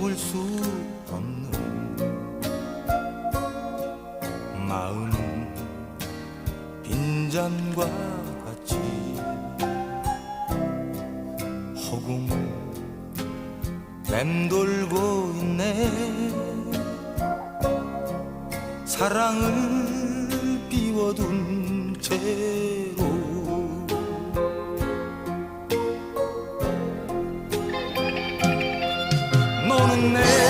채울 수 없는 마음은 빈잔과 같이 허공을 맴돌고 있네. 사랑을 비워둔 채 in.